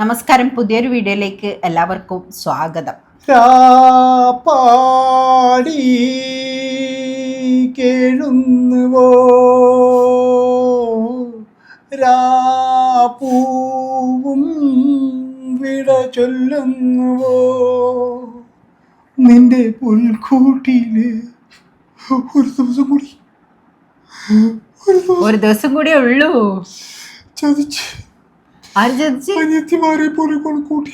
നമസ്കാരം. പുതിയൊരു വീഡിയോയിലേക്ക് എല്ലാവർക്കും സ്വാഗതം. പാടി കേഴുന്നുവോ? രാപൂവും വിട ചൊല്ലുന്നുവോ? നിന്റെ പുൽക്കൂട്ടിയിൽ ഒരു ദിവസം കൂടി. ഒരു ദിവസം കൂടിയേ ഉള്ളൂ. ചതിച്ച് ആര് ചതിച്ച് അനിയത്തിമാരെ പോലെ കൂട്ടി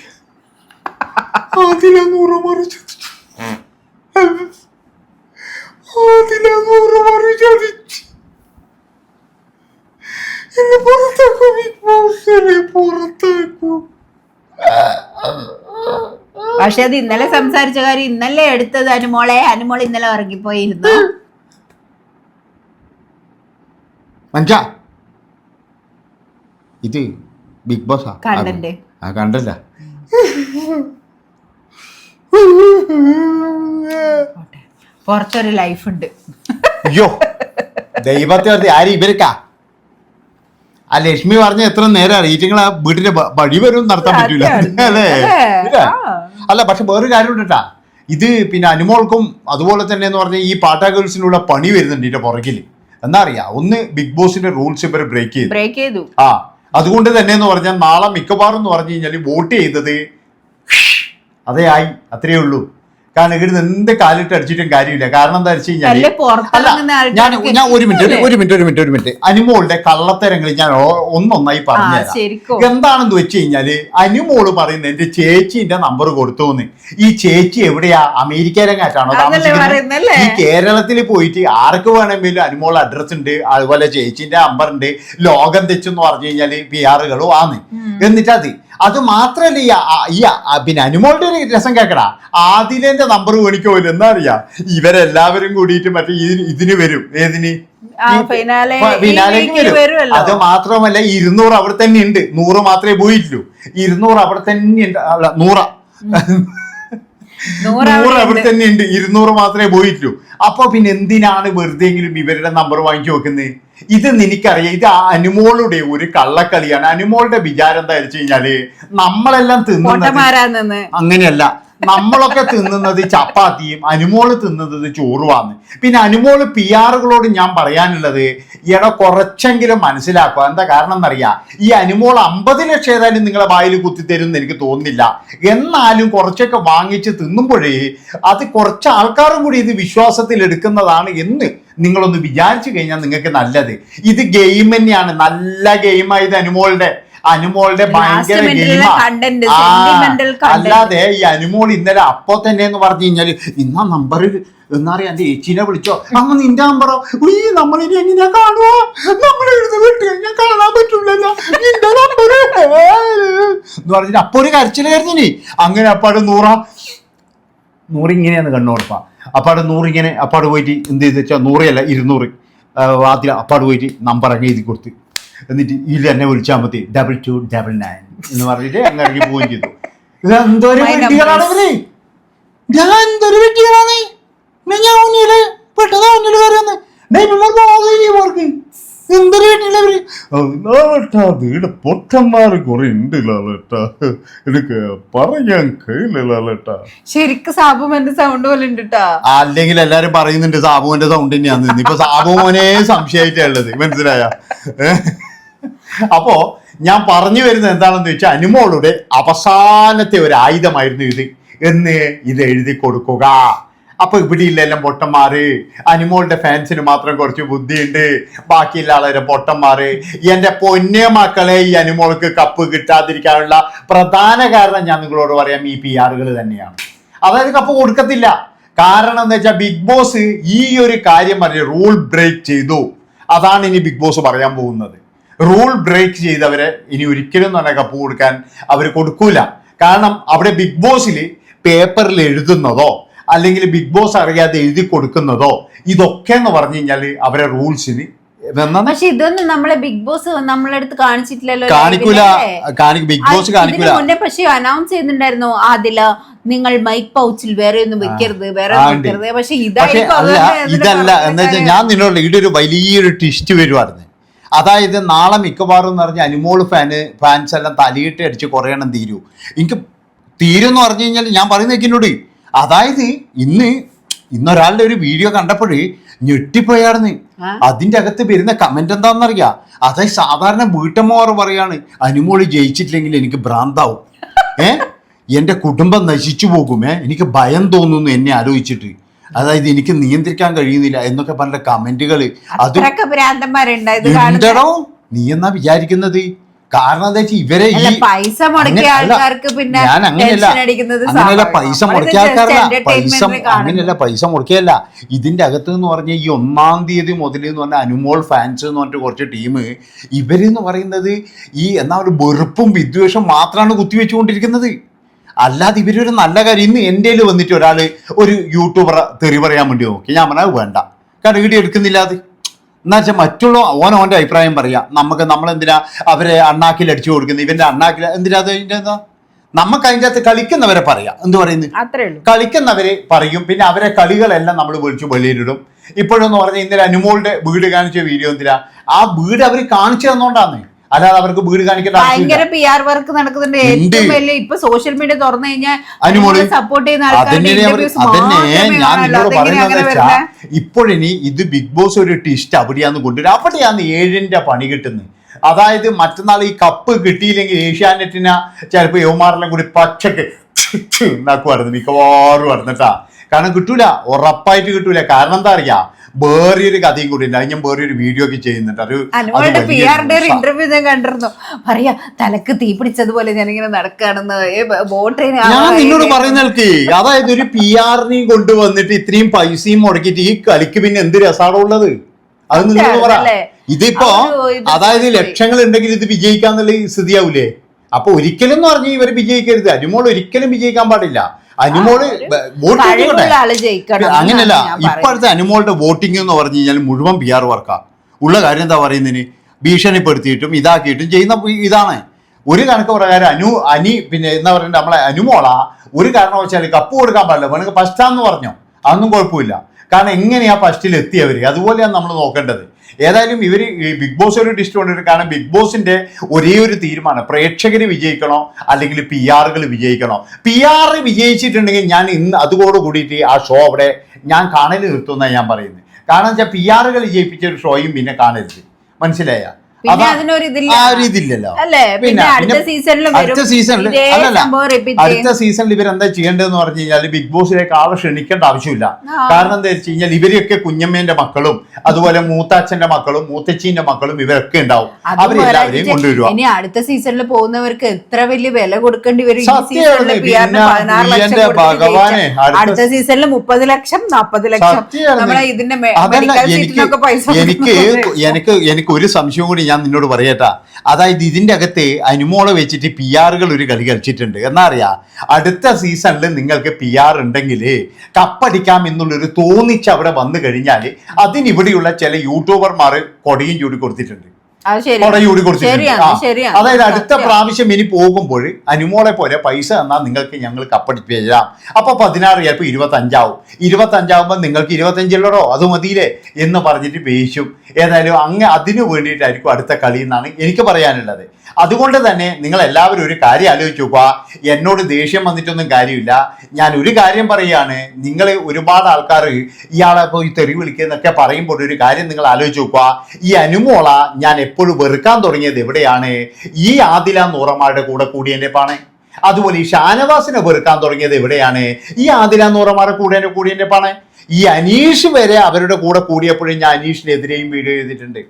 അതിലെ നൂറ് മറി ചതിച്ചു അതിലെ നൂറ് മറി ചതിച്ചു എന്നെ പുറത്താക്കും ബിഗ് ബോസ് എന്നെ പുറത്താക്കും. പക്ഷെ അത് ഇന്നലെ സംസാരിച്ച കാര്യം ഇന്നലെ എടുത്തത് അനുമോളെ. അനുമോൾ ഇന്നലെ ഇറങ്ങിപ്പോയിരുന്നു മഞ്ച ഇത് ബിഗ് ബോസ് കണ്ടല്ലേ ആ കണ്ടല്ല. പുറത്തൊരു ലൈഫ് ഉണ്ട് അയ്യോ ദൈവത്തെ ഓർത്ത് ആര് ഇവരക്കാ? ആ ലക്ഷ്മി പറഞ്ഞ എത്ര നേരം അറിയിച്ചിങ്ങൾ ആ വീട്ടിന്റെ വഴി വരും നടത്താൻ പറ്റൂല. അല്ലേ? അല്ലേ? പക്ഷെ വേറൊരു കാര്യം ഉണ്ടട്ടാ ഇത് പിന്നെ അനുമോൾക്കും അതുപോലെ തന്നെ എന്ന് പറഞ്ഞാൽ ഈ പാട്ടാ ഗേൾസിനുള്ള പണി വരുന്നുണ്ട് ഇതിന്റെ പുറകിൽ എന്താ അറിയാ? ഒന്ന് ബിഗ് ബോസിന്റെ റൂൾസ് ഇവർ ബ്രേക്ക് ചെയ്തു. ബ്രേക്ക് ചെയ്തു. ആ അതുകൊണ്ട് തന്നെ എന്ന് പറഞ്ഞാൽ നാളെ മിക്കവാറും എന്ന് പറഞ്ഞു കഴിഞ്ഞാൽ വോട്ട് ചെയ്തത് അതേ ആയി അത്രയേ ഉള്ളൂ. കാരണം ഇവിടുന്ന് എന്ത് കാലിട്ട് അടിച്ചിട്ടും കാര്യമില്ല. കാരണം എന്താ വെച്ച് കഴിഞ്ഞാൽ ഞാൻ ഞാൻ ഒരു മിനിറ്റ് ഒരു മിനിറ്റ് ഒരു മിനിറ്റ് ഒരു മിനിറ്റ്. അനുമോളുടെ കള്ളത്തരങ്ങൾ ഞാൻ ഒന്നൊന്നായി പറഞ്ഞു പറഞ്ഞുതരാം. എന്താണെന്ന് വെച്ച് കഴിഞ്ഞാൽ അനുമോൾ പറയുന്നത് എന്റെ ചേച്ചിന്റെ നമ്പർ കൊടുത്തു എന്ന് ഈ ചേച്ചി എവിടെയാ? താമസിക്കുന്നത്. ഈ കേരളത്തിൽ പോയിട്ട് ആർക്ക് വേണമെങ്കിലും അനുമോൾ അഡ്രസ് ഉണ്ട് അതുപോലെ ചേച്ചിന്റെ നമ്പർ ഉണ്ട് ലോകം തെച്ചെന്ന് പറഞ്ഞു കഴിഞ്ഞാൽ പി ആറുകളും ആണ് എന്നിട്ട് അത് അത് മാത്രല്ല ഈ ഈ പിന്നെ അനുമോളുടെ ഒരു രസം കേക്കടാ ആദിലേന്റെ നമ്പർ മേടിക്കുമല്ലോ എന്താ അറിയാ ഇവരെല്ലാവരും കൂടിയിട്ട് മറ്റേ ഇതിന് ഇതിന് വരും. ഏതിന്? ഫിനാലേക്ക് വരും. അത് മാത്രമല്ല ഇരുന്നൂറ് അവിടെ തന്നെ ഉണ്ട്. നൂറ് മാത്രമേ പോയിട്ടുള്ളൂ. ഇരുന്നൂറ് അവിടെ തന്നെ ഉണ്ട്. അല്ല നൂറ. നൂറ് അവിടെ തന്നെ ഉണ്ട്. ഇരുന്നൂറ് മാത്രമേ പോയിട്ടുള്ളൂ. അപ്പൊ പിന്നെ എന്തിനാണ് വെറുതെ ഇവരുടെ നമ്പർ വാങ്ങിച്ചു വെക്കുന്നത് ഇത് നിനക്കറിയാം ഇത് അനുമോളുടെ ഒരു കള്ളക്കളിയാണ്. അനുമോളുടെ വിചാരം എന്താ വെച്ച് കഴിഞ്ഞാൽ നമ്മളെല്ലാം തിന്നു അങ്ങനെയല്ല. നമ്മളൊക്കെ തിന്നുന്നത് ചപ്പാത്തിയും അനുമോൾ തിന്നുന്നത് ചോറുമാണ് പിന്നെ അനുമോൾ പി ആറുകളോട് ഞാൻ പറയാനുള്ളത് ഇട കുറച്ചെങ്കിലും മനസ്സിലാക്കുക. എന്താ കാരണം എന്നറിയാം? ഈ അനുമോൾ അമ്പത് ലക്ഷം ഏതായാലും നിങ്ങളെ വായിൽ കുത്തിത്തരും എന്ന് എനിക്ക് തോന്നുന്നില്ല. എന്നാലും കുറച്ചൊക്കെ വാങ്ങിച്ച് തിന്നുമ്പോഴേ അത് കുറച്ച് ആൾക്കാരും കൂടി ഇത് വിശ്വാസത്തിൽ എടുക്കുന്നതാണ് എന്ന് നിങ്ങളൊന്ന് വിചാരിച്ചു കഴിഞ്ഞാൽ നിങ്ങൾക്ക് നല്ലത്. ഇത് ഗെയിം തന്നെയാണ്. നല്ല ഗെയിമായത് അനുമോളുടെ. അനുമോളുടെ ഭയങ്കര അല്ലാതെ ഈ അനുമോൾ ഇന്നലെ അപ്പോ തന്നെ എന്ന് പറഞ്ഞു കഴിഞ്ഞാൽ ഇന്നാ നമ്പർ എന്നറിയാം എന്റെ ഏച്ചിനെ വിളിച്ചോ. അമ്മ നിന്റെ നമ്പറോ നമ്മൾ നമ്മളിനി എങ്ങനെയാ കാണുവോ? നമ്മൾ എഴുതി വിട്ട് കഴിഞ്ഞാൽ കാണാൻ പറ്റൂലല്ലോ. നിന്റെ നമ്പർ എന്ന് പറഞ്ഞിട്ട് അപ്പൊ ഒരു കരച്ചിൽ കരുതിനി അങ്ങനെ അപ്പാട് നൂറ നൂറിങ്ങനെയാണ് കണ്ണുറപ്പ അപ്പാട് നൂറിങ്ങനെ അപ്പാട് പോയിട്ട് എന്ത് ചെയ്ത് വെച്ചാൽ നൂറയല്ല ഇരുന്നൂറ്. ആദ്യം അപ്പാട് പോയിട്ട് നമ്പർ അങ്ങ് എഴുതി കൊടുത്ത്. എന്നിട്ട് ഇതിൽ എന്നെ വിളിച്ചാൽ മതി. ഡബിൾ ടു ഡബിൾ നയൻ എന്ന് പറഞ്ഞിട്ട് അങ്ങ് ഇറങ്ങി പോവുകയും ചെയ്തു. ഇത് എന്തൊരു My വെട്ടികളാണ്. ഇവർ? ഞാൻ പെട്ടതാ കയറിയെന്ന് ഇവർക്ക്? എന്തൊരു വീട് കുറെ ഉണ്ട് ലാലേട്ടാ എനിക്ക് പറയാൻ കഴിയില്ല ലാലേട്ടാ ശരിക്കും സാബുമന്റെ സൗണ്ട് പോലെ ഉണ്ട് അല്ലെങ്കിൽ എല്ലാരും പറയുന്നുണ്ട് സാബുവിന്റെ സൗണ്ട് തന്നെയാന്ന്. ഇപ്പൊ സാബു മോനെ സംശയമായിട്ടാ ഉള്ളത്. മനസ്സിലായ? അപ്പോ ഞാൻ പറഞ്ഞു വരുന്നത് എന്താണെന്ന് വെച്ചാൽ അനുമോളുടെ അവസാനത്തെ ഒരു ആയുധമായിരുന്നു ഇത്. എന്ന് ഇത് എഴുതി കൊടുക്കുക. അപ്പൊ ഇവിടെ ഇല്ലെല്ലാം പൊട്ടന്മാര്. അനുമോളുടെ ഫാൻസിന് മാത്രം കുറച്ച് ബുദ്ധിയുണ്ട്. ബാക്കിയുള്ള ആളെ പൊട്ടന്മാര്. എന്റെ പൊന്നെ മക്കളെ ഈ അനുമോൾക്ക് കപ്പ് കിട്ടാതിരിക്കാനുള്ള പ്രധാന കാരണം ഞാൻ നിങ്ങളോട് പറയാം ഈ പി ആറുകൾ തന്നെയാണ്. അതായത് കപ്പ് കൊടുക്കത്തില്ല. കാരണം എന്താ വെച്ചാൽ ബിഗ് ബോസ് ഈ ഒരു കാര്യം പറഞ്ഞ് റൂൾ ബ്രേക്ക് ചെയ്തു. അതാണ് ഇനി ബിഗ് ബോസ് പറയാൻ പോകുന്നത്. റൂൾ ബ്രേക്ക് ചെയ്തവരെ ഇനി ഒരിക്കലും തന്നെ കപ്പ് കൊടുക്കാൻ അവർ കൊടുക്കൂല. കാരണം അവിടെ ബിഗ് ബോസിൽ പേപ്പറിൽ എഴുതുന്നതോ അല്ലെങ്കിൽ ബിഗ് ബോസ് അറിയാതെ എഴുതി കൊടുക്കുന്നതോ ഇതൊക്കെ എന്ന് പറഞ്ഞു കഴിഞ്ഞാൽ അവരെ റൂൾസിന് പക്ഷെ ഇതൊന്നും നമ്മളെ ബിഗ് ബോസ് നമ്മളെ അടുത്ത് കാണിച്ചിട്ടില്ലല്ലോ കാണിക്കൂല? Big boss കാണിക്കൂല. മുന്നേ പക്ഷെ അനൗൺസ് ചെയ്യുന്നുണ്ടായിരുന്നു അതില നിങ്ങൾ മൈക്ക് പൗച്ചിൽ വേറെ ഒന്നും വെക്കരുത് വേറെ. വെക്കരുത്. പക്ഷെ ഇതല്ല എന്ന് എന്താ വെച്ചാൽ ഞാൻ നിന്നോട് ഇവിടെ ഒരു വലിയൊരു ട്വിസ്റ്റ് വരുവായിരുന്നു. അതായത് നാളെ മിക്കവാറും എന്ന് പറഞ്ഞ അനിമോൾ ഫാന് ഫാൻസ് എല്ലാം തലയിട്ട് അടിച്ച് കുറേ എണ്ണം തീരൂ. എനിക്ക് തീരും എന്ന് പറഞ്ഞു കഴിഞ്ഞാൽ ഞാൻ പറയുന്ന എന്നോട് അതായത് ഇന്ന് ഇന്നൊരാളുടെ ഒരു വീഡിയോ കണ്ടപ്പോഴേ ഞെട്ടിപ്പോയാർന്ന്? അതിന്റെ അകത്ത് വരുന്ന കമന്റ് എന്താണെന്നറിയാ? അതായത് സാധാരണ വീട്ടമ്മമാർ പറയാണ് അനുമോൾ ജയിച്ചിട്ടില്ലെങ്കിൽ എനിക്ക് ഭ്രാന്താവും. ഏ? എന്റെ കുടുംബം നശിച്ചു പോകുമേ എനിക്ക് ഭയം തോന്നുന്നു എന്നെ ആലോചിച്ചിട്ട്. അതായത് എനിക്ക് നിയന്ത്രിക്കാൻ കഴിയുന്നില്ല എന്നൊക്കെ പറഞ്ഞ കമന്റുകൾ അത് ഉണ്ടടോ നീ എന്നാ വിചാരിക്കുന്നത്? കാരണം എന്താ വെച്ചാൽ ഇവരെ പൈസ മുടക്കിയ ആൾക്കാർക്ക് പിന്നെ ഞാൻ അങ്ങനെയല്ല. അങ്ങനെയല്ല പൈസ മുടക്കിയ ആൾക്കാരല്ല. പൈസ അങ്ങനെയല്ല പൈസ മുടക്കിയല്ല. ഇതിന്റെ അകത്ത് എന്ന് പറഞ്ഞാൽ ഈ ഒന്നാം തീയതി മുതൽ എന്ന് പറഞ്ഞാൽ അനുമോൾ ഫാൻസ് എന്ന് പറഞ്ഞിട്ട് കുറച്ച് ടീം ഇവരെന്ന് പറയുന്നത് ഈ എന്നാ ഒരു വെറുപ്പും വിദ്വേഷം മാത്രമാണ് കുത്തിവെച്ചുകൊണ്ടിരിക്കുന്നത്. അല്ലാതെ ഇവരൊരു നല്ല കാര്യം ഇന്ന് എന്റെ വന്നിട്ട് ഒരാൾ ഒരു യൂട്യൂബർ തെറി പറയാൻ വേണ്ടി നോക്കി. ഞാൻ പറഞ്ഞാൽ വേണ്ട. കാരണം ഇവിടെ എടുക്കുന്നില്ല അത്. എന്നാ വെച്ചാൽ മറ്റുള്ള ഓൻ ഓന്റെ അഭിപ്രായം പറയാം. നമുക്ക് നമ്മളെന്തിനാ അവരെ അണ്ണാക്കിൽ അടിച്ചു കൊടുക്കുന്നത്? ഇവന്റെ അണ്ണാക്കിൽ എന്തിനാ അത് അതിന്റെ എന്താ നമുക്ക് അതിന്റെ അകത്ത് കളിക്കുന്നവരെ പറയാം. എന്ത് പറയുന്നു? കളിക്കുന്നവരെ പറയും. പിന്നെ അവരെ കളികളെല്ലാം നമ്മൾ വിളിച്ചു വെളിയിലിടും. ഇപ്പോഴെന്ന് പറഞ്ഞാൽ ഇന്നലെ അനുമോളുടെ വീട് കാണിച്ച വീഡിയോ എന്തിനാ? ആ വീട് അവർ കാണിച്ചു തന്നോണ്ടാന്ന്. അല്ലാതെ അവർക്ക് വീട് കാണിക്കേണ്ട ഭയങ്കര പി ആർ വർക്ക് നടക്കുന്നുണ്ട്. ഏറ്റവും വലിയ ഇപ്പൊ സോഷ്യൽ മീഡിയ തുറന്നു കഴിഞ്ഞാൽ സപ്പോർട്ട് ചെയ്യുന്ന അതന്നെ ഞാൻ പറയുന്നത്. വെച്ചാ ഇപ്പോഴിനി ഇത് ബിഗ് ബോസ് ഒരു ടിസ്റ്റ് അവിടെയാന്ന് കൊണ്ടുവരും. അവിടെയാന്ന് ഏഴിന്റെ പണി കിട്ടുന്നത് അതായത് മറ്റന്നാൾ ഈ കപ്പ് കിട്ടിയില്ലെങ്കിൽ ഏഷ്യാനെറ്റിന ചിലപ്പോ യുവമാരെല്ലാം കൂടി പക്ഷക്ക് ഉണ്ടാക്കുമായിരുന്നു മിക്കവാറും അറിഞ്ഞിട്ടാ കാരണം കിട്ടൂല. ഉറപ്പായിട്ട് കിട്ടൂല. കാരണം എന്താ അറിയാ? വേറൊരു കഥയും കൂടി ഉണ്ട്. അത് ഞാൻ വേറൊരു വീഡിയോ ഒക്കെ ചെയ്യുന്നുണ്ട്. അത് അനുമോളുടെ പി ആറിന്റെ ഒരു ഇന്റർവ്യൂ ഞാൻ കണ്ടിരുന്നു. പറയാ തലക്ക് തീ പിടിച്ചതുപോലെ ഞാനിങ്ങനെ ഇങ്ങനെ ബോട്ടിന് ഞാൻ നിന്നോട് പറയുന്ന അതായത് ഒരു പി ആറിനെയും കൊണ്ടുവന്നിട്ട് ഇത്രയും പൈസയും മുടക്കിയിട്ട് ഈ കളിക്ക് പിന്നെ എന്ത് രസാണോ ഉള്ളത്? അത് നിങ്ങൾ പറ. ഇതിപ്പോ അതായത്. ലക്ഷങ്ങൾ ഉണ്ടെങ്കിൽ ഇത് വിജയിക്കാന്നുള്ള സ്ഥിതിയാവൂലേ? അപ്പൊ ഒരിക്കലും എന്ന് പറഞ്ഞ് ഇവർ വിജയിക്കരുത്. അനുമോൾ ഒരിക്കലും വിജയിക്കാൻ പാടില്ല. അനുമോൾ വോട്ട് അങ്ങനെയല്ല പറയുന്നത്. ഇപ്പോഴത്തെ അനുമോളുടെ വോട്ടിംഗ് എന്ന് പറഞ്ഞു കഴിഞ്ഞാൽ മുഴുവൻ പി ആർ വർക്കാ ഉള്ള കാര്യം എന്താ പറയുന്നതിന്? ഭീഷണിപ്പെടുത്തിയിട്ടും ഇതാക്കിയിട്ടും ചെയ്യുന്ന ഇതാണ്. ഒരു കണക്ക് പ്രകാരം അനു അനി പിന്നെ എന്താ പറയുക നമ്മളെ അനുമോള ഒരു കാരണവശാൽ കപ്പ് കൊടുക്കാൻ പാടില്ല. വേണമെങ്കിൽ ഫസ്റ്റാന്ന് പറഞ്ഞോ. അതൊന്നും കുഴപ്പമില്ല. കാരണം എങ്ങനെയാ ഫസ്റ്റിൽ എത്തിയവർ അതുപോലെയാണ് നമ്മൾ നോക്കേണ്ടത്. ഏതായാലും ഇവർ ബിഗ് ബോസ് ഒരു ഡിസ്റ്റ് കൊണ്ടുവരും കാരണം ബിഗ് ബോസിന്റെ ഒരേ ഒരു തീരുമാനം. പ്രേക്ഷകർ വിജയിക്കണോ? അല്ലെങ്കിൽ പി ആറുകൾ വിജയിക്കണോ? പി ആർ വിജയിച്ചിട്ടുണ്ടെങ്കിൽ ഞാൻ ഇന്ന് അതോട് കൂടിയിട്ട് ആ ഷോ അവിടെ ഞാൻ കാണൽ നിർത്തുമെന്നാണ് ഞാൻ പറയുന്നത്. കാരണം വെച്ചാൽ പി ആറുകൾ ജയിപ്പിച്ച ഒരു ഷോയും പിന്നെ കാണരുത്. മനസ്സിലായ? പിന്നെ അതിനൊരു ഇതില്ല. ആ ഒരു ഇതില്ലല്ലോ അല്ലേ? പിന്നെ അടുത്ത സീസണിൽ. അടുത്ത സീസണിൽ ഇവർ അല്ലല്ല അടുത്ത സീസണിൽ ഇവരെന്താ ചെയ്യേണ്ടതെന്ന് പറഞ്ഞു കഴിഞ്ഞാൽ ബിഗ് ബോസിലേക്ക് ആളെ ക്ഷണിക്കേണ്ട ആവശ്യമില്ല. കാരണം എന്താ വെച്ച് കഴിഞ്ഞാൽ ഇവരൊക്കെ കുഞ്ഞമ്മേന്റെ മക്കളും അതുപോലെ മൂത്താച്ഛന്റെ മക്കളും മൂത്തച്ചീന്റെ മക്കളും ഇവരൊക്കെ ഉണ്ടാവും. അവരെല്ലാവരെയും കൊണ്ടുവരുക ഇനി അടുത്ത സീസണിൽ പോകുന്നവർക്ക് എത്ര വലിയ വില കൊടുക്കേണ്ടി വരും? ഭഗവാനെ, അടുത്ത സീസണിൽ മുപ്പത് ലക്ഷം നാപ്പത് ലക്ഷം. നമ്മളെ ഇതിന്റെ എനിക്ക് എനിക്ക് എനിക്ക് ഒരു സംശയം കൂടി ഞാൻ നിന്നോട് പറയട്ടാ. അതായത് ഇതിന്റെ അകത്ത് അനുമോളെ വെച്ചിട്ട് പി ആറുകൾ ഒരു കളി കളിച്ചിട്ടുണ്ട്. എന്നാ അറിയാ അടുത്ത സീസണിൽ നിങ്ങൾക്ക് പി ആർ ഉണ്ടെങ്കിൽ കപ്പടിക്കാം എന്നുള്ളൊരു തോന്നിച്ച് അവിടെ വന്നു കഴിഞ്ഞാൽ അതിനിവിടെയുള്ള ചില യൂട്യൂബർമാർ കൊടിയും ചൂടി കൊടുത്തിട്ടുണ്ട്. കൊടുത്തിട്ടുണ്ട്. അതായത് അടുത്ത. പ്രാവശ്യം ഇനി പോകുമ്പോൾ അനുമോളെ പോലെ പൈസ തന്നാൽ നിങ്ങൾക്ക് ഞങ്ങൾ കപ്പടിച്ച് തരാം അപ്പൊ പതിനാറ് ചിലപ്പോൾ ഇരുപത്തഞ്ചാവും. ഇരുപത്തഞ്ചാവുമ്പോൾ നിങ്ങൾക്ക് ഇരുപത്തഞ്ചിലോ അത് മതിയില്ലേ? എന്ന് പറഞ്ഞിട്ട് പേശും. ഏതായാലും അങ്ങ് അതിനു വേണ്ടിയിട്ടായിരിക്കും അടുത്ത കളി എന്നാണ് എനിക്ക് പറയാനുള്ളത്. അതുകൊണ്ട് തന്നെ നിങ്ങൾ എല്ലാവരും ഒരു കാര്യം ആലോചിക്കുക എന്നോട് ദേഷ്യം വന്നിട്ടൊന്നും കാര്യമില്ല. ഞാൻ ഒരു കാര്യം പറയുകയാണ്. നിങ്ങൾ ഒരുപാട് ആൾക്കാർ ഇയാളെ പോയി തെറി വിളിക്കുന്നൊക്കെ പറയുമ്പോൾ ഒരു കാര്യം നിങ്ങൾ ആലോചിച്ച് നോക്കുക. ഈ അനുമോള ഞാൻ എപ്പോഴും വെറുക്കാൻ തുടങ്ങിയത് എവിടെയാണ്? ഈ ആദില നൂറമാരുടെ കൂടെ കൂടിയതിന്റെ പാണേ അതുപോലെ ഈ ഷാനവാസിനെ വെറുക്കാൻ തുടങ്ങിയത് എവിടെയാണ്? ഈ ആദില നൂറമാരുടെ കൂടെ കൂടിയതിന്റെ പാണേ ഈ അനീഷ് വരെ അവരുടെ കൂടെ കൂടിയപ്പോഴും ഞാൻ അനീഷിനെതിരെയും വീഡിയോ ചെയ്തിട്ടുണ്ട്.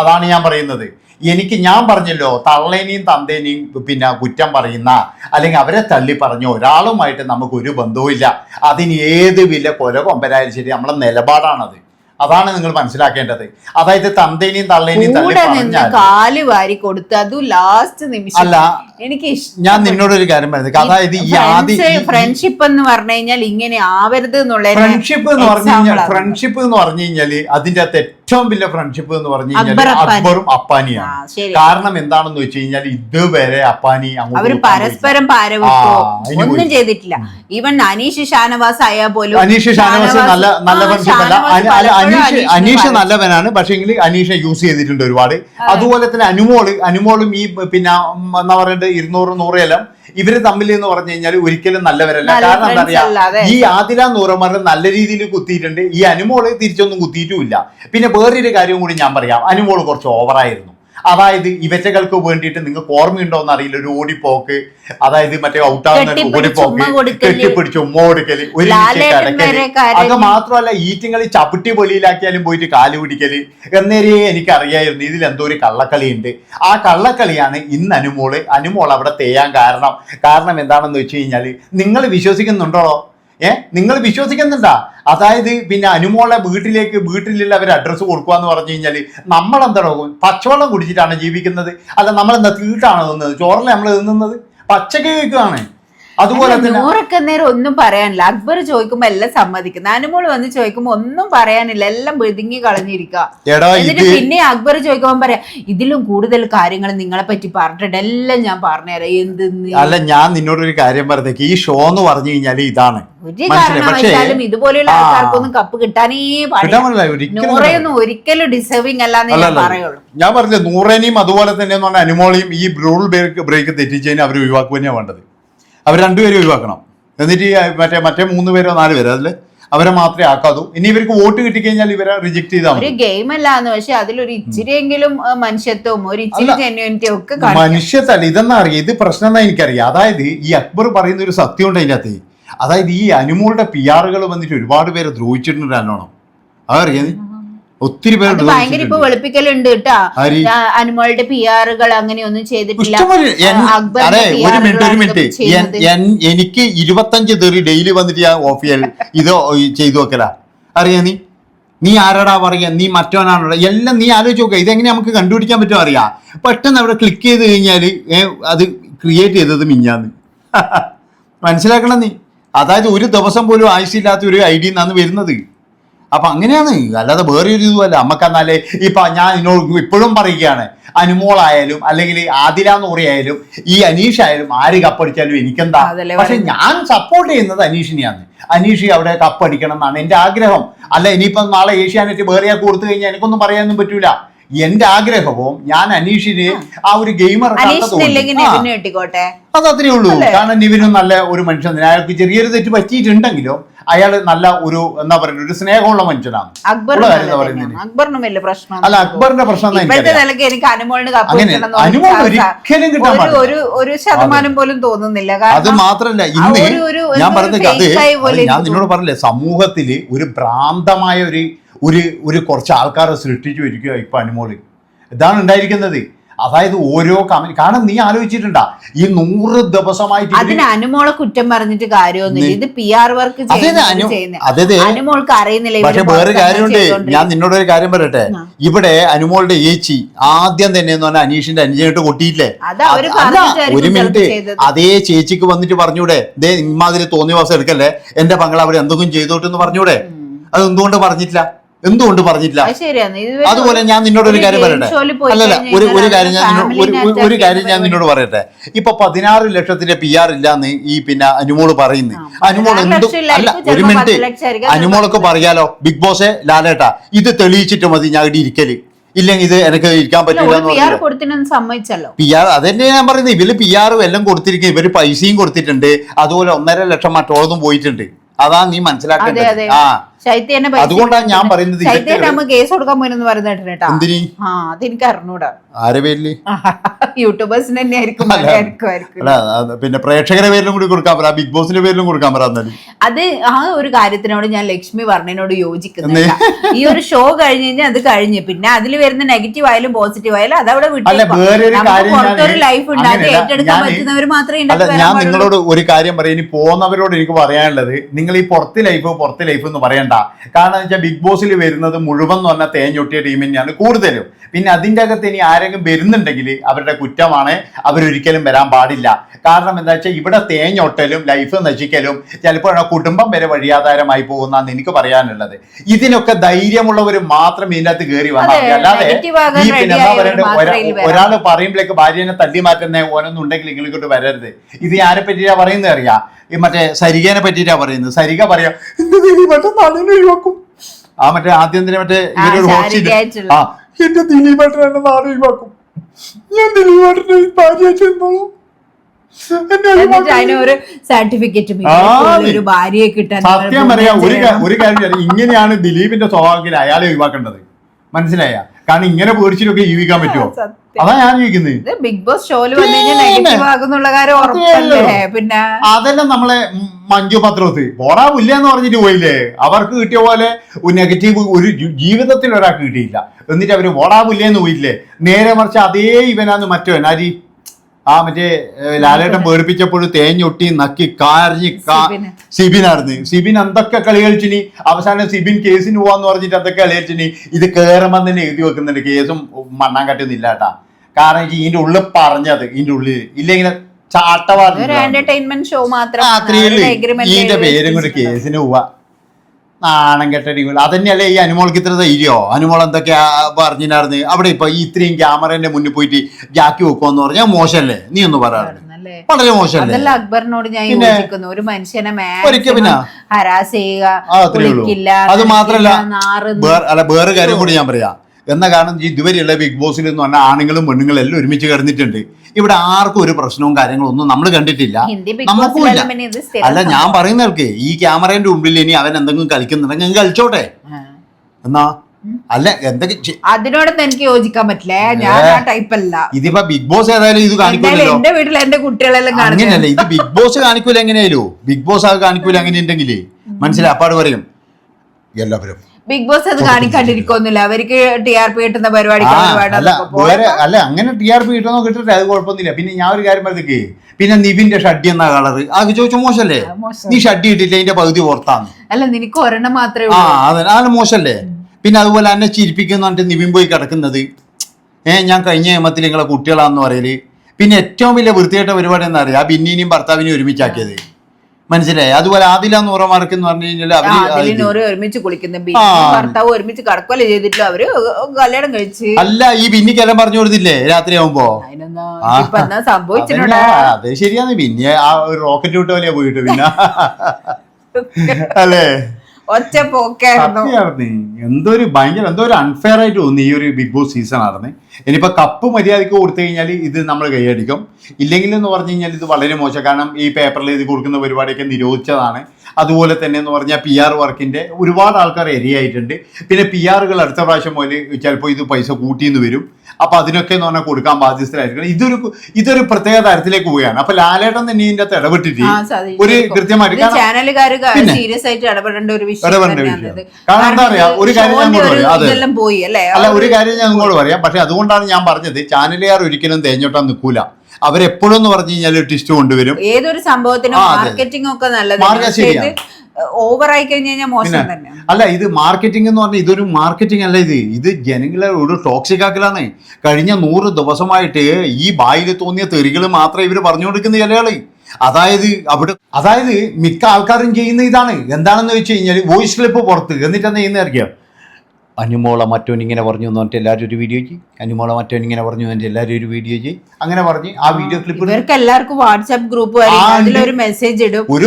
അതാണ് ഞാൻ പറയുന്നത്. എനിക്ക് ഞാൻ പറഞ്ഞല്ലോ തള്ളേനെയും തന്തേനെയും പിന്നെ കുറ്റം പറയുന്ന അല്ലെങ്കിൽ അവരെ തള്ളി പറഞ്ഞ ഒരാളുമായിട്ട് നമുക്ക് ഒരു ബന്ധവുമില്ല. അതിന് ഏത് വില കൊല കൊമ്പരായാലും ശരി നമ്മളെ നിലപാടാണത്. അതാണ് നിങ്ങൾ മനസ്സിലാക്കേണ്ടത്. അതായത് തന്തേനെയും തള്ളേനെയും തള്ളി കാൽ വാരി കൊടുത്ത് അതും ലാസ്റ്റ് നിമിഷം. അല്ല എനിക്ക് ഞാൻ നിന്നോട് ഒരു കാര്യം പറയുന്നത് അതായത് ഈ ആദ്യ ഫ്രണ്ട്ഷിപ്പ് എന്ന് പറഞ്ഞു കഴിഞ്ഞാൽ ഇങ്ങനെ ആവരുത് എന്നുള്ള ഫ്രണ്ട്ഷിപ്പ് എന്ന് പറഞ്ഞു കഴിഞ്ഞാൽ ഫ്രണ്ട്ഷിപ്പ് എന്ന് പറഞ്ഞു കഴിഞ്ഞാൽ അതിന്റെ അകത്ത് ഏറ്റവും വലിയ ഫ്രണ്ട്ഷിപ്പ് എന്ന് പറഞ്ഞു കഴിഞ്ഞാൽ അക്ബറും അപ്പാനിയാണ്. കാരണം എന്താണെന്ന് വെച്ച് കഴിഞ്ഞാൽ ഇതുവരെ അപ്പാനി അങ്ങോട്ട് അവർ പരസ്പരം ഒന്നും ചെയ്തിട്ടില്ല. ഈവൻ അനീഷ് ഷാനവാസ് ആയാൽ പോലും അനീഷ് ഷാനവാസ് നല്ല നല്ല ഫ്രണ്ട്ഷിപ്പ് അല്ല അനീഷ് അനീഷ്. നല്ലവനാണ്. പക്ഷെങ്കിൽ അനീഷ യൂസ് ചെയ്തിട്ടുണ്ട് ഒരുപാട്. അതുപോലെ തന്നെ അനുമോൾ അനുമോളും ഈ പിന്നെ എന്താ പറയുന്നത് ഇരുന്നൂറ് നൂറെല്ലാം ഇവർ തമ്മിൽ എന്ന് പറഞ്ഞു കഴിഞ്ഞാൽ ഒരിക്കലും നല്ലവരല്ല. കാരണം എന്താ. പറയാ ഈ ആദില നൂറന്മാരെ നല്ല രീതിയിൽ കുത്തിയിട്ടുണ്ട്. ഈ അനുമോൾ തിരിച്ചൊന്നും കുത്തിയിട്ടുമില്ല. പിന്നെ വേറൊരു കാര്യം കൂടി ഞാൻ പറയാം. അനുമോൾ കുറച്ച് ഓവറായിരുന്നു. അതായത് ഇവറ്റകൾക്ക് വേണ്ടിയിട്ട് നിങ്ങൾക്ക് ഓർമ്മയുണ്ടോ എന്ന് അറിയില്ല ഒരു ഓടിപ്പോക്ക് അതായത് മറ്റേ ഔട്ടാകുന്ന കെട്ടിപ്പിടിച്ച് ഓടിപ്പോക്ക്. കെട്ടിപ്പിടിച്ച് ഉമ്മ കൊടുക്കൽ ഒരു അത്. മാത്രമല്ല ഈറ്റിങ്ങളി ചവിട്ടി വെളിയിലാക്കിയാലും പോയിട്ട് കാൽ പിടിക്കൽ. എന്നേരെ എനിക്കറിയായിരുന്നു ഇതിൽ എന്തോ ഒരു കള്ളക്കളി ഉണ്ട് ആ കള്ളക്കളിയാണ് ഇന്ന് അനുമോൾ. അനുമോൾ അവിടെ തേയാൻ കാരണം. കാരണം എന്താണെന്ന് വെച്ച് കഴിഞ്ഞാൽ നിങ്ങൾ വിശ്വസിക്കുന്നുണ്ടോ ഏ? നിങ്ങൾ വിശ്വസിക്കുന്നുണ്ടാ? അതായത് പിന്നെ അനുമോളെ വീട്ടിലേക്ക് വീട്ടിലുള്ള അവർ അഡ്രസ്സ് കൊടുക്കുക എന്ന് പറഞ്ഞു കഴിഞ്ഞാൽ നമ്മൾ എന്താണോ പച്ചവെള്ളം കുടിച്ചിട്ടാണ് ജീവിക്കുന്നത്? അല്ല നമ്മൾ എന്താ തീട്ടാണോ തിന്നത് ചോറല്ലേ നമ്മൾ തിന്നുന്നത്? പച്ചക്ക് കഴിക്കുകയാണ് അതുപോലെ തന്നെ നൂറൊക്കെ നേരം ഒന്നും പറയാനില്ല. അക്ബർ ചോദിക്കുമ്പോ എല്ലാം സമ്മതിക്കും അനുമോൾ വന്ന് ചോദിക്കുമ്പോ ഒന്നും പറയാനില്ല. എല്ലാം വെതുങ്ങി കളഞ്ഞിരിക്കുക എന്നിട്ട് പിന്നെ അക്ബർ ചോദിക്കുമ്പോ പറയാം ഇതിലും കൂടുതൽ കാര്യങ്ങൾ നിങ്ങളെ പറ്റി പറഞ്ഞിട്ട് എല്ലാം ഞാൻ പറഞ്ഞുതരാം. എന്ത് അല്ല ഞാൻ നിന്നോടൊരു കാര്യം പറഞ്ഞേക്ക്. ഈ ഷോ എന്ന് പറഞ്ഞു കഴിഞ്ഞാൽ ഇതാണ്. ഒരു. കാരണവശാലും ഇതുപോലെയുള്ള. ആൾക്കാർക്കൊന്നും കപ്പ് കിട്ടാനേ പാടില്ല. ഒരിക്കലും ഡിസേർവിംഗ് അല്ലാന്ന് ഞാൻ പറഞ്ഞു പറയുള്ളൂ. ഞാൻ പറഞ്ഞില്ലേ നൂറേനെയും അതുപോലെ തന്നെ അനുമോളെയും ഈ റൂൾ ബ്രേക്ക് ബ്രേക്ക് തെറ്റിച്ചതിന് അവർ ഒഴിവാക്കുക തന്നെയാണ് വേണ്ടത്. അവർ രണ്ടുപേരും ഒഴിവാക്കണം. എന്നിട്ട് മറ്റേ മറ്റേ മൂന്ന് പേരോ നാല് പേരോ അതിൽ അവരെ മാത്രമേ ആക്കാതൂ ഇനി ഇവർക്ക് വോട്ട് കിട്ടിക്കഴിഞ്ഞാൽ ഇവരെ റിജക്ട് ചെയ്താൽ ഒരു ഗെയിം അല്ലാന്ന് പക്ഷെ അതിലൊരു ഇച്ചിരിയെങ്കിലും മനുഷ്യത്വം മനുഷ്യത്വവും ഒരു ഇച്ചിരി ജെന്യൂനിറ്റിയും ഒക്കെ മനുഷ്യത്തല്ല ഇതെന്നാ അറിയാം? ഇത് പ്രശ്നം എന്നാ എനിക്കറിയാം? അതായത് ഈ അക്ബർ പറയുന്ന ഒരു സത്യം ഉണ്ട് അതിന്റെ അകത്ത് അതായത് ഈ അനുമോളുടെ പി ആറുകൾ വന്നിട്ട് ഒരുപാട് പേരെ ദ്രോഹിച്ചിട്ടുണ്ട് അല്ലോണം അതറിയാം? ഒത്തിരി പേര് ഭയങ്കര ഇപ്പൊ വെളുപ്പിക്കലുണ്ട് കേട്ടാ? അനുമോളുടെ പി ആറുകൾ അങ്ങനെയൊന്നും ചെയ്തിട്ടില്ല. അതെ ഒരു മിനിറ്റ് ഒരു മിനിറ്റ് എനിക്ക് ഇരുപത്തഞ്ച് തെറി ഡെയിലി വന്നിട്ട് ഞാൻ ഓഫ് ചെയ്യാൻ ഇത് ചെയ്തു വെക്കല. അറിയാ നീ? നീ ആരാടാ പറയാ നീ മറ്റവനാണോ എല്ലാം നീ ആലോചിച്ച് നോക്കുക ഇതെങ്ങനെ നമുക്ക് കണ്ടുപിടിക്കാൻ പറ്റും അറിയാം? പെട്ടെന്ന് അവിടെ ക്ലിക്ക് ചെയ്ത് കഴിഞ്ഞാൽ അത് ക്രിയേറ്റ് ചെയ്തത് മിഞ്ഞാന്ന്. മനസ്സിലാക്കണം നീ. അതായത് ഒരു ദിവസം പോലും ആവശ്യമില്ലാത്ത ഒരു ഐഡിയ നിന്നാണ് വരുന്നത്. അപ്പൊ അങ്ങനെയാണ്. അല്ലാതെ വേറെ ഒരു ഇതുമല്ല. അമ്മക്കെന്നാലേ ഇപ്പൊ ഞാൻ എന്നോട് ഇപ്പോഴും പറയുകയാണ്. അനുമോളായാലും അല്ലെങ്കിൽ ആദില നൂറിയായാലും ഈ അനീഷ് ആയാലും ആര് കപ്പടിച്ചാലും എനിക്കെന്താ? പക്ഷെ ഞാൻ സപ്പോർട്ട് ചെയ്യുന്നത് അനീഷിനെയാണ്. അനീഷ് അവിടെ കപ്പടിക്കണം എന്നാണ് എന്റെ ആഗ്രഹം. അല്ല ഇനിയിപ്പം നാളെ ഏഷ്യാനെറ്റ് വേറെ കൊടുത്തു കഴിഞ്ഞാൽ എനിക്കൊന്നും പറയാനൊന്നും പറ്റൂല. എന്റെ ആഗ്രഹവും ഞാൻ അനീഷിന് ആ. ഒരു ഗെയിമർ അത് അത്രേ ഉള്ളൂ. കാരണം നിവിനും നല്ല ഒരു മനുഷ്യൻ. അയാൾക്ക് ചെറിയൊരു തെറ്റ് പറ്റിയിട്ടുണ്ടെങ്കിലും അയാൾ നല്ല ഒരു എന്താ പറയുക ഒരു സ്നേഹമുള്ള മനുഷ്യനാണ്. അക്ബറിനും. വലിയ പ്രശ്നം അല്ല അക്ബറിന്റെ പ്രശ്നം എനിക്ക് അനുമോളിന് ഒരിക്കലും കിട്ടാൻ ഒരു- ഒരു ശതമാനം പോലും തോന്നുന്നില്ല. അത് മാത്രല്ല ഇന്ന് ഞാൻ പറഞ്ഞത് അത് ഞാൻ നിന്നോട് പറഞ്ഞില്ലേ സമൂഹത്തിൽ ഒരു ഭ്രാന്തമായ ഒരു ഒരു ഒരു കുറച്ച് ആൾക്കാരെ സൃഷ്ടിച്ചു വരിക ഇപ്പൊ അനുമോൾ. ഇതാണ് ഉണ്ടായിരിക്കുന്നത്. അതായത് ഓരോ കമന്റ് കാരണം നീ ആലോചിച്ചിട്ടുണ്ടാ ഈ നൂറ് ദിവസമായിട്ട് അതിന് അനുമോളെ കുറ്റം പറഞ്ഞിട്ട് കാര്യമൊന്നുമില്ല. ഇത് പി ആർ വർക്ക് അതെ അനുമോൾക്ക് അറിയുന്നില്ല പക്ഷെ വേറെ കാര്യമുണ്ട്. ഞാൻ നിന്നോട് ഒരു കാര്യം പറയട്ടെ. ഇവിടെ അനുമോളുടെ ഏച്ചി ആദ്യം തന്നെ എന്ന് പറഞ്ഞാൽ അനീഷിന്റെ അനുജനായിട്ട് കൊട്ടിയില്ലേ ഒരു മിനിറ്റ് അതേ ചേച്ചിക്ക് വന്നിട്ട് പറഞ്ഞൂടെ ദേ ഇമാതിരി തോന്നിയ വാസം എടുക്കല്ലേ. എന്റെ പങ്കൾ അവിടെ എന്തെങ്കിലും ചെയ്തോട്ടെന്ന് പറഞ്ഞൂടെ. അത് എന്തുകൊണ്ട് പറഞ്ഞിട്ടില്ല? എന്തുകൊണ്ട് പറഞ്ഞില്ല അതുപോലെ ഞാൻ നിന്നോട് ഒരു കാര്യം പറയട്ടെ? അല്ലല്ല ഒരു ഒരു കാര്യം ഞാൻ ഒരു- കാര്യം ഞാൻ നിന്നോട് പറയട്ടെ? ഇപ്പൊ പതിനാറ് ലക്ഷത്തിന്റെ പി ആർ ഇല്ലാന്ന് ഈ പിന്നെ അനുമോൾ പറയുന്നു. അനുമോൾ എന്തും അല്ല ഒരു മിനിറ്റ്. അനുമോളൊക്കെ. പറയാലോ ബിഗ് ബോസെ ലാലേട്ട ഇത് തെളിയിച്ചിട്ട് മതി ഞാൻ ഇവിടെ ഇരിക്കൽ. ഇല്ലെങ്കിൽ ഇത് എനിക്ക് ഇരിക്കാൻ പറ്റില്ല പി ആർ അതന്നെ ഞാൻ പറയുന്നത് ഇവർ പി ആറും എല്ലാം കൊടുത്തിരിക്കും ഇവർ പൈസയും കൊടുത്തിട്ടുണ്ട് അതുപോലെ ഒന്നര ലക്ഷം മറ്റോളതും പോയിട്ടുണ്ട്. അതാ നീ മനസ്സിലാക്കേണ്ടത്. ആ ശൈത്യനെ അതുകൊണ്ടാണ് ഞാൻ പറയുന്നത് കേസ് കൊടുക്കാൻ പോയെന്ന് പറയുന്നത് കേട്ടാ. ആ അതെനിക്ക് അറിഞ്ഞൂടാ. ആരെ പേരിൽ? യൂട്യൂബേഴ്സിന് തന്നെ ആയിരിക്കും പിന്നെ പ്രേക്ഷകരെ പേരിലും കൂടി കൊടുക്കാൻ പറ ബിഗ് ബോസിന്റെ പേരിലും കൊടുക്കാൻ പറയാം അത് ആ ഒരു കാര്യത്തിനോട് ഞാൻ ലക്ഷ്മി പറഞ്ഞതിനോട് യോജിക്കുന്നില്ല. ഈ ഒരു ഷോ കഴിഞ്ഞു കഴിഞ്ഞാൽ അത് കഴിഞ്ഞ്. പിന്നെ അതിൽ വരുന്ന നെഗറ്റീവ് ആയാലും പോസിറ്റീവ് ആയാലും അതവിടെ പുറത്തൊരു ലൈഫ് ഏറ്റെടുക്കാൻ പറ്റുന്നവർ മാത്രമേ ഞാൻ നിങ്ങളോട് ഒരു കാര്യം പറയാം. ഇനി പോകുന്നവരോട് എനിക്ക് പറയാനുള്ളത് നിങ്ങൾ ഈ പുറത്ത് ലൈഫ് പുറത്ത് ലൈഫ് എന്ന് പറയണ്ട കാരണം വെച്ചാൽ ബിഗ് ബോസിൽ വരുന്നത് മുഴുവൻ എന്ന് പറഞ്ഞാൽ തേഞ്ഞൊട്ടിയ ടീം തന്നെയാണ് കൂടുതലും. പിന്നെ അതിന്റെ അകത്ത് ഇനി ആരെങ്കിലും വരുന്നുണ്ടെങ്കിൽ അവരുടെ കുറ്റമാണ് അവരൊരിക്കലും വരാൻ പാടില്ല. കാരണം എന്താ വെച്ചാൽ ഇവിടെ തേഞ്ഞൊട്ടലും ലൈഫ് നശിക്കലും ചിലപ്പോൾ കുടുംബം വരെ വഴിയാധാരമായി പോകുന്നതാണ് എനിക്ക് പറയാനുള്ളത്. ഇതിനൊക്കെ ധൈര്യമുള്ളവർ മാത്രം ഇതിനകത്ത് കയറി വന്നാൽ അല്ലാതെ ഈ പിന്നെ എന്താ ഒരാൾ പറയുമ്പോഴേക്ക് ഭാര്യനെ തല്ലി മാറ്റുന്ന ഓനൊന്നും ഉണ്ടെങ്കിൽ നിങ്ങളിങ്ങോട്ട് വരരുത്. ഇത് ആരെ പറ്റിയാ പറയുന്നത് അറിയാം. ഈ മറ്റേ സരികനെ പറ്റിയിട്ടാണ് പറയുന്നത്. സരിക പറയാ ഒഴിവാക്കും. ആ മറ്റേ ആദ്യം തന്നെ മറ്റേ ആ, എന്റെ ദിലീപേട്ടൻ എന്നെ നാളെ ഒഴിവാക്കും. ഞാൻ ദിലീപേട്ടനെ ഭാര്യ ചെന്നോളൂ ഒരു സർട്ടിഫിക്കറ്റ് ഒരു ഭാര്യയെ കിട്ടാൻ സത്യം പറയാ ഒരു ഒരു കാര്യം ഇങ്ങനെയാണ് ദിലീപിന്റെ സ്വഭാവത്തിൽ അയാളെ ഒഴിവാക്കേണ്ടത്. മനസ്സിലായ? കാരണം ഇങ്ങനെ പേടിച്ചിട്ടൊക്കെ ജീവിക്കാൻ പറ്റുമോ. അതാ ഞാൻ ജീവിക്കുന്നത് ബിഗ് ബോസ് ഷോയിൽ പിന്നെ. അതെല്ലാം നമ്മളെ മഞ്ജു പത്രത്തിൽ പോടാ ഇല്ല എന്ന് പറഞ്ഞിട്ട് പോയില്ലേ? അവർക്ക് കിട്ടിയ പോലെ ഒരു നെഗറ്റീവ് ഒരു ജീവിതത്തിൽ ഒരാൾക്ക് കിട്ടിയില്ല. എന്നിട്ട് അവർ പോടാ എന്ന് പോയില്ലേ നേരെ മറിച്ച് അതേ ഇവനാന്ന് മറ്റവൻ ആരി? ആ മറ്റേ ലാലേട്ടൻ പേടിപ്പിച്ചപ്പോഴും തേഞ്ഞൊട്ടി നക്കി കാരഞ്ഞ്. സിബിനായിരുന്നു. സിബിൻ എന്തൊക്കെ കളി കളിച്ചിനി അവസാനം സിബിൻ കേസിന് പോവാന്ന് പറഞ്ഞിട്ട് എന്തൊക്കെ കളി കളിച്ചിനി ഇത് കേറുമ്പോൾ തന്നെ എഴുതി വെക്കുന്നുണ്ട്. കേസും മണ്ണാൻ കട്ടുന്നില്ല കേട്ടാ. കാരണം ഇതിന്റെ ഉള്ളിൽ പറഞ്ഞത് ഇതിന്റെ ഉള്ളിൽ ഇല്ലെങ്കിൽ അവരുടെ ഇതിന്റെ പേരും കൂടി. കേസിന് പോവാ. നാണം കെട്ട ടീമുകൾ അതന്നെയല്ലേ ഈ അനുമോൾക്ക് ഇത്ര ധൈര്യമോ? അനുമോൾ എന്തൊക്കെയാ പറഞ്ഞിട്ടുണ്ടായിരുന്നു അവിടെ ഇപ്പൊ ഈ ഇത്രയും ക്യാമറന്റെ മുന്നിൽ പോയിട്ട് ജാക്കി വെക്കുമെന്ന് പറഞ്ഞാൽ മോശമല്ലേ? നീ ഒന്ന് പറയാറുണ്ട്? വളരെ മോശമല്ലേ? അക്ബറിനോട് ഞാൻ? യോജിക്കുന്നു. ഒരു മനുഷ്യനെ? ഹരാസ് ചെയ്യുക അത് മാത്രല്ല അല്ല വേറെ കാര്യം കൂടി ഞാൻ പറയാം. എന്ന കാരണം ഈ ഇതുവരെയുള്ള ബിഗ് ബോസിൽ എന്ന് പറഞ്ഞാൽ ആണുങ്ങളും പെണ്ണുങ്ങളും എല്ലാം ഒരുമിച്ച് കിടന്നിട്ടുണ്ട്. ഇവിടെ ആർക്കും ഒരു പ്രശ്നവും കാര്യങ്ങളും ഒന്നും നമ്മൾ കണ്ടിട്ടില്ല. നമുക്കും ഇല്ല. അല്ല ഞാൻ പറയുന്നവർക്ക് ഈ ക്യാമറേന്റെ മുമ്പിൽ ഇനി അവൻ എന്തെങ്കിലും കളിക്കുന്നുണ്ടെങ്കിൽ കളിച്ചോട്ടെ. എന്നാ? അല്ല എന്തൊക്കെ അതിനോടൊന്നും എനിക്ക് യോജിക്കാൻ പറ്റില്ല. ഞാൻ ആ ടൈപ്പ് അല്ല. ഇതിപ്പോ ബിഗ് ബോസ് ഏതായാലും ഇത് കാണിക്കില്ല എന്റെ വീട്ടിൽ എന്റെ കുട്ടികളെല്ലാം അങ്ങനെയല്ല ഇത് ബിഗ് ബോസ് കാണിക്കൂല എങ്ങനെയായാലും. ബിഗ് ബോസ് അത് കാണിക്കൂല അങ്ങനെ ഉണ്ടെങ്കിലേ മനസ്സിലായി അപ്പാട് പറയും. എല്ലാവരും. ബിഗ് ബോസ് അത് കാണിക്കാണ്ടിരിക്കൊന്നുമില്ല അവർക്ക് ടി ആർ പി കിട്ടുന്ന വേണം അല്ല അങ്ങനെ ടി ആർ പി കിട്ടുന്നോ കിട്ടിട്ട് അത് കുഴപ്പമൊന്നുമില്ല. പിന്നെ ഞാൻ ഒരു കാര്യം പറഞ്ഞേ പിന്നെ നിബിന്റെ ഷഡ്ഡി എന്ന കളറ്. അത് ചോദിച്ചു മോശല്ലേ നീ ഷഡ്ഡി ഇട്ടില്ല അതിന്റെ പകുതി പുറത്താന്ന് അല്ല നിനക്ക് ഒരെണ്ണം മാത്രമേ ആ ഉള്ളൂ അതെ അത് മോശല്ലേ പിന്നെ അതുപോലെ എന്നെ ചിരിപ്പിക്കുന്ന പറഞ്ഞിട്ട് നിവിൻ പോയി കിടക്കുന്നത്. ഏഹ് ഞാൻ കഴിഞ്ഞ നിയമത്തിൽ നിങ്ങളെ കുട്ടികളാന്ന് പറയൽ. പിന്നെ ഏറ്റവും വലിയ വൃത്തികെട്ട പരിപാടി എന്താ പറയുക ആ ബിന്നിനെയും ഭർത്താവിനെയും ഒരുമിച്ചാക്കിയത്. മനസ്സിലായി? അതുപോലെ ആദില നൂറ മാർക്ക് എന്ന് പറഞ്ഞു കഴിഞ്ഞാൽ അവർ ഒരുമിച്ച് കുളിക്കുന്ന. ഭർത്താവ് ഒരുമിച്ച് കടക്കല ചെയ്തിട്ടില്ല. അവർ കല്യാണം കഴിച്ച്. അല്ല ഈ ബിന്നിക്കെല്ലാം പറഞ്ഞു കൊടുത്തില്ലേ രാത്രി ആവുമ്പോ? അത് ശരിയാണ്. പിന്നെ ആ ഒരു റോക്കറ്റ് വിട്ട പോലെയാ പോയിട്ട് പിന്നെ. അല്ലേ? ഒറ്റ പോക്കായിരുന്നു. എന്തോ എന്തൊരു ഭയങ്കര എന്തോ ഒരു അൺഫെയർ ആയിട്ട് തോന്നി ഈ ഒരു ബിഗ് ബോസ് സീസൺ ആയിരുന്നു ഇനിയിപ്പോ കപ്പ് മര്യാദയ്ക്ക് കൊടുത്തു കഴിഞ്ഞാൽ ഇത് നമ്മൾ കൈയടിക്കും. ഇല്ലെങ്കിൽ എന്ന് പറഞ്ഞു കഴിഞ്ഞാൽ ഇത് വളരെ മോശം. കാരണം ഈ പേപ്പറിൽ ഇത് കൊടുക്കുന്ന പരിപാടിയൊക്കെ നിരോധിച്ചതാണ്. അതുപോലെ തന്നെ എന്ന് പറഞ്ഞാൽ പി ആർ വർക്കിന്റെ ഒരുപാട് ആൾക്കാർ എരിയായിട്ടുണ്ട് പിന്നെ പി ആറുകൾ അടുത്ത പ്രാവശ്യം മുതൽ ചിലപ്പോൾ ഇത് പൈസ കൂട്ടിയെന്ന് വരും അപ്പൊ അതിനൊക്കെ എന്ന് പറഞ്ഞാൽ കൊടുക്കാൻ ബാധ്യസ്ഥരായിരിക്കണം ഇതൊരു ഇതൊരു പ്രത്യേക തരത്തിലേക്ക് പോവുകയാണ് അപ്പൊ ലാലേട്ടൻ തന്നെ ഇതിന്റെ അകത്ത് ഇടപെട്ടിട്ട്. ഒരു കൃത്യമായിട്ട് കാരണം? സീരിയസ് ആയിട്ട് ഇടപെടേണ്ട ഒരു വിഷയം എന്താ പറയാ ഒരു കാര്യം ഞാൻ പറയാം. അതെ. അല്ല ഒരു കാര്യം ഞാൻ നിങ്ങളോട് പറയാം പക്ഷെ അതുകൊണ്ടാണ് ഞാൻ പറഞ്ഞത് ചാനലുകാർ ഒരിക്കലും തേഞ്ഞോട്ടാൻ നിൽക്കൂല അവരെപ്പോഴും എന്ന് പറഞ്ഞു കഴിഞ്ഞാൽ ഒരു ടിസ്റ്റ് കൊണ്ടുവരും. ഏതൊരു സംഭവത്തിനും മാർക്കറ്റിംഗ് ഒക്കെ കഴിഞ്ഞാൽ മോശം തന്നെ അല്ല ഇത് മാർക്കറ്റിംഗ് എന്ന് പറഞ്ഞാൽ ഇതൊരു മാർക്കറ്റിംഗ് അല്ല ഇത്. ഇത് ജനങ്ങളെ ഒരു ടോക്സിക് ആക്കലാണ്. കഴിഞ്ഞ നൂറ് ദിവസമായിട്ട് ഈ ബായിൽ തോന്നിയ തെറികൾ മാത്രമേ ഇവർ പറഞ്ഞു കൊടുക്കുന്ന ചിലയാൾ അതായത് അവിടെ അതായത് മിക്ക ആൾക്കാരും ചെയ്യുന്ന ഇതാണ്. എന്താണെന്ന് വെച്ച് കഴിഞ്ഞാൽ വോയിസ് ക്ലിപ്പ് പുറത്ത്. എന്നിട്ട് എന്താ ചെയ്യുന്ന അനുമോള മറ്റോൻ ഇങ്ങനെ പറഞ്ഞു എന്ന് പറഞ്ഞിട്ട് എല്ലാവരും ഒരു വീഡിയോ ചെയ്യും. അനുമോള മറ്റോൻ ഇങ്ങനെ പറഞ്ഞു എന്നിട്ട് എല്ലാവരും ഒരു വീഡിയോ ചെയ്യും. അങ്ങനെ പറഞ്ഞ് ആ വീഡിയോ ക്ലിപ്പ് ഇവർക്ക് എല്ലാവർക്കും വാട്സ്ആപ്പ് ഗ്രൂപ്പ് അതിലൊരു മെസ്സേജ് ഇടും. ഒരു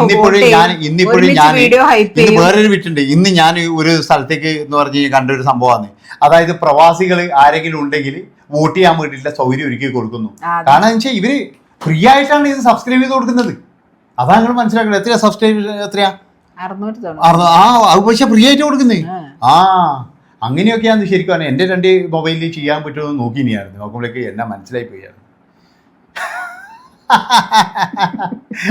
ഇന്നിപ്പോഴും ഞാൻ ഇന്നിപ്പോഴും ഞാൻ വേറൊരു വിട്ടുണ്ട് ഇന്ന് ഞാൻ ഒരു സ്ഥലത്തേക്ക് എന്ന് പറഞ്ഞ് കണ്ട ഒരു സംഭവമാണ്. അതായത് പ്രവാസികൾ ആരെങ്കിലും ഉണ്ടെങ്കിൽ വോട്ട് ചെയ്യാൻ വേണ്ടിയിട്ടുള്ള സൗകര്യം ഒരുക്കി കൊടുക്കുന്നു. കാരണം വെച്ചാൽ ഇവർ ഫ്രീ ആയിട്ടാണ് ഇത് സബ്സ്ക്രൈബ് ചെയ്ത് കൊടുക്കുന്നത്. അതാ നിങ്ങൾ മനസ്സിലാക്കുന്നത് എത്രയാ സബ്സ്ക്രൈബ് എത്രയാ? ആ പക്ഷെ ഫ്രീ ആയിട്ട് കൊടുക്കുന്നേ. ആ. അങ്ങനെയൊക്കെയാന്ന് അങ്ങനെയൊക്കെയാണ് ശരിക്കും എന്റെ എന്റെ രണ്ട് മൊബൈലിൽ ചെയ്യാൻ പറ്റുമോ നോക്കി നോക്കിനിയായിരുന്നു നോക്കുമ്പോഴേക്ക് എന്നെ മനസ്സിലായി പോയാണ്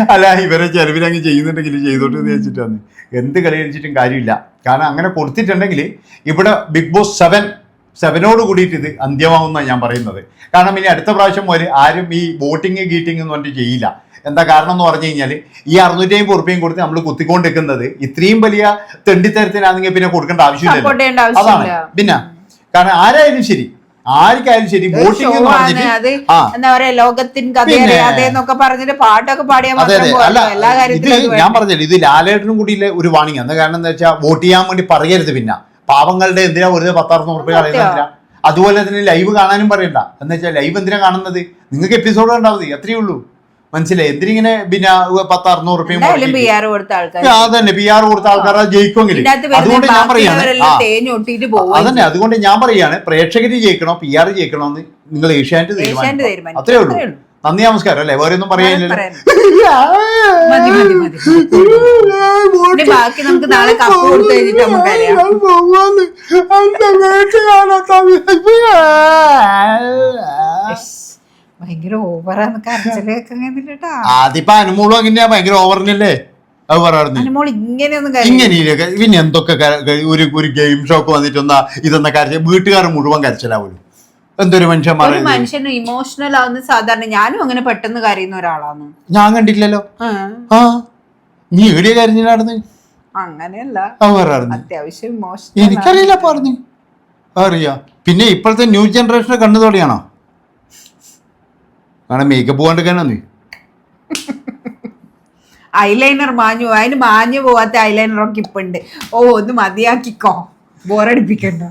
അല്ല ഇവരെ ചെലവിലങ്ങ് ചെയ്യുന്നുണ്ടെങ്കിൽ ചെയ്തോട്ട് എന്ന് വെച്ചിട്ടാണ് എന്ത് കളി കളിച്ചിട്ടും കാര്യമില്ല. കാരണം അങ്ങനെ കൊടുത്തിട്ടുണ്ടെങ്കിൽ ഇവിടെ ബിഗ് ബോസ് സെവൻ സെവനോട് കൂടിയിട്ട് ഇത് അന്ത്യമാവുമെന്നാണ് ഞാൻ പറയുന്നത്. കാരണം ഇനി അടുത്ത പ്രാവശ്യം വരെ ആരും ഈ വോട്ടിങ് ഗീറ്റിംഗ് എന്ന് പറഞ്ഞിട്ട് ചെയ്യില്ല. എന്താ കാരണം എന്ന് പറഞ്ഞു കഴിഞ്ഞാൽ ഈ അറുന്നൂറ്റി അമ്പത് റുപ്യയും കൊടുത്ത് നമ്മൾ കുത്തിക്കൊണ്ടിരിക്കുന്നത് ഇത്രയും വലിയ തെണ്ടിത്തരത്തിനാണെങ്കിൽ പിന്നെ കൊടുക്കേണ്ട ആവശ്യമില്ല. അതാണ്. പിന്നെ കാരണം ആരായാലും ശരി ആർക്കായാലും ശരി വോട്ടിംഗ് ആണ്. എന്താ പറയാ ലോകത്തിൻ പറഞ്ഞിട്ട് പാട്ടൊക്കെ പാടിയാൽ. എല്ലാ ഇത് കാര്യത്തിലും ഞാൻ? പറഞ്ഞില്ല ഇത് ലാലേട്ടനും കൂടി ഒരു വാണിംഗ് എന്താ കാരണം എന്താ വെച്ചാൽ വോട്ട് ചെയ്യാൻ വേണ്ടി പറയരുത് പിന്നെ. പാവങ്ങളുടെ എന്തിനാ വെറുതെ പത്താറുന്നൂറ് റുപ്യ കളയുന്നില്ല അതുപോലെ തന്നെ ലൈവ് കാണാനും പറയണ്ട. എന്ന് വെച്ചാൽ ലൈവ് എന്തിനാ കാണുന്നത്? നിങ്ങൾക്ക് എപ്പിസോഡ് കണ്ടാൽ മതി അത്രയേ ഉള്ളൂ. മനസ്സിലായി? എന്തിനിങ്ങനെ പിന്നെ പത്ത് അറുന്നൂറ് റുപ്യ എന്തായാലും പി ആർ കൊടുത്ത ആൾക്കാർ അതന്നെ. പി ആർ കൊടുത്ത ആൾക്കാരെ ജയിക്കുമെങ്കിൽ അതുകൊണ്ട് ഞാൻ പറയാണ് അതന്നെ. അതുകൊണ്ട് ഞാൻ പറയാണ് പ്രേക്ഷകർ ജയിക്കണോ പി ആർ ജയിക്കണോ എന്ന് നിങ്ങൾ ഏഷ്യാനെറ്റ് തീരുമാനം അത്രേ ഉള്ളൂ. നന്ദി നമസ്കാരം അല്ലേ? വേറെ ഒന്നും പറയാനില്ലല്ലോ. ബാക്കി നമുക്ക് നാളെ കപ്പ് കൊടുത്തു കഴിഞ്ഞിട്ട് ഭയങ്കര ഓവറാന്ന് കരച്ചിലൊക്കെ കേട്ടാ അതിപ്പോ അനുമോളും അങ്ങനെയാ ഭയങ്കര ഓവറിനല്ലേ അത് പറയാറുണ്ട് അനുമോൾ ഇങ്ങനെയൊന്നും കാര്യം ഇങ്ങനെ പിന്നെ എന്തൊക്കെ ഒരു ഒരു ഗെയിം ഷോക്ക് വന്നിട്ടൊന്നാ ഇതൊന്ന കരച്ച വീട്ടുകാർ മുഴുവൻ കരച്ചിലാവൂലു എന്തൊരു മനുഷ്യന്മാരെ ഒരു മനുഷ്യന് ഇമോഷണൽ ആവുന്ന സാധാരണ ഞാനും അങ്ങനെ പെട്ടെന്ന് കരയുന്ന ഒരാളാണ് ഞാൻ കണ്ടില്ലല്ലോ. ആ, നീ എവിടെയാ കരഞ്ഞിട്ടായിരുന്നു അങ്ങനെയല്ല. അത് പറയാറുണ്ട് അത്യാവശ്യം ഇമോഷണൽ എനിക്കറിയില്ല പറഞ്ഞു. അറിയാ. പിന്നെ ഇപ്പോഴത്തെ ന്യൂ ജനറേഷനെ കണ്ണുതോടെയാണോ കാരണം മേക്കപ്പ് പോകാണ്ടിരിക്കാനോ നീ ഐലൈനർ മാഞ്ഞു അതിന് മാഞ്ഞു പോവാത്ത ഐലൈനർ ഒക്കെ ഇപ്പൊ ഉണ്ട് ഓ ഒന്ന് മതിയാക്കിക്കോ. ബോറടിപ്പിക്കണ്ട